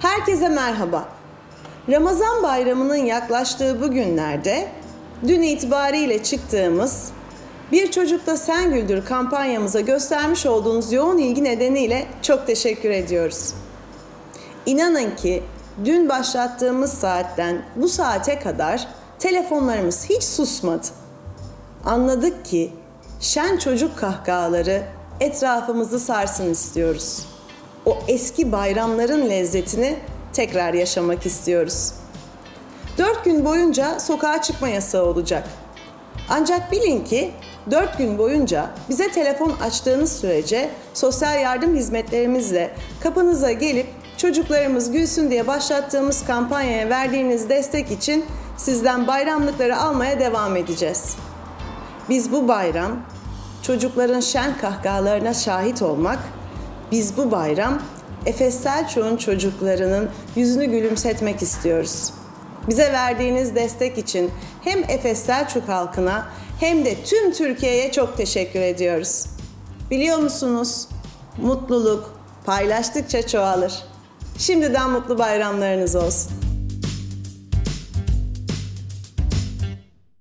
Herkese merhaba. Ramazan bayramının yaklaştığı bu günlerde dün itibariyle çıktığımız Bir Çocukta Sen Güldür kampanyamıza göstermiş olduğunuz yoğun ilgi nedeniyle çok teşekkür ediyoruz. İnanın ki dün başlattığımız saatten bu saate kadar telefonlarımız hiç susmadı. Anladık ki şen çocuk kahkahaları etrafımızı sarsın istiyoruz. O eski bayramların lezzetini tekrar yaşamak istiyoruz. Dört gün boyunca sokağa çıkma yasağı olacak. Ancak bilin ki dört gün boyunca bize telefon açtığınız sürece sosyal yardım hizmetlerimizle kapınıza gelip çocuklarımız gülsün diye başlattığımız kampanyaya verdiğiniz destek için sizden bayramlıkları almaya devam edeceğiz. Biz bu bayram çocukların şen kahkahalarına şahit olmak, biz bu bayram Efes Selçuk'un çocuklarının yüzünü gülümsetmek istiyoruz. Bize verdiğiniz destek için hem Efes Selçuk halkına hem de tüm Türkiye'ye çok teşekkür ediyoruz. Biliyor musunuz? Mutluluk paylaştıkça çoğalır. Şimdiden mutlu bayramlarınız olsun.